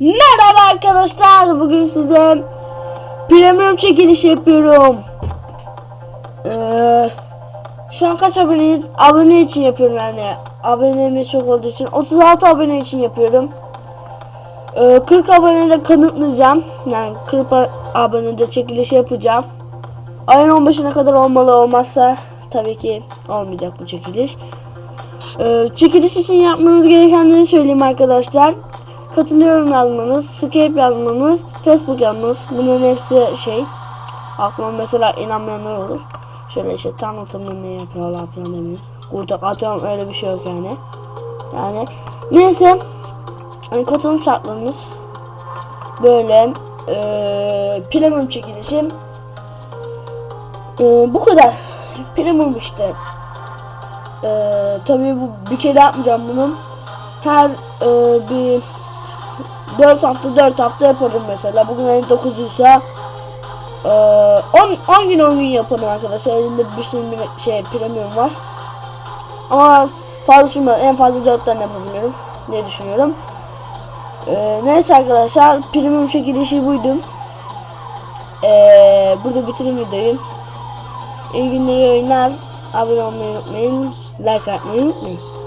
Merhaba arkadaşlar. Bugün size premium çekiliş yapıyorum. Ee, şu an kaç aboneyiz? Abone için yapıyorum yani. Abonemiz çok olduğu için. 36 abone için yapıyorum. Ee, 40 abonede kanıtlayacağım. Yani 40 a- abonede çekiliş yapacağım. Ayın 15'ine kadar olmalı olmazsa tabii ki olmayacak bu çekiliş. Ee, çekiliş için yapmanız gerekenleri söyleyeyim arkadaşlar. Katılıyorum yazmanız, Skype yazmanız, Facebook yazmanız. Bunların hepsi şey. Aklıma mesela inanmayanlar olur. Şöyle işte tanıtımını ne yapıyorlar falan demeyin. Burada atıyorum öyle bir şey yok yani. Yani neyse. Yani katılım şartlarımız böyle eee premium çekilişim eee, bu kadar. Premium işte. Ee, tabii bu bir kere yapmayacağım bunu. Her e, bir 4 hafta 4 hafta yaparım mesela. Bugün ayın 9'u ise e, 10, 10 gün 10 gün yaparım arkadaşlar. Elimde bir sürü bir şey premium var. Ama fazla sürmez. En fazla 4 tane yapabiliyorum diye düşünüyorum. Ee, neyse arkadaşlar premium çekilişi buydu. Ee, burada bitireyim videoyu. İyi günler, iyi oyunlar. Abone olmayı unutmayın. Like atmayı unutmayın.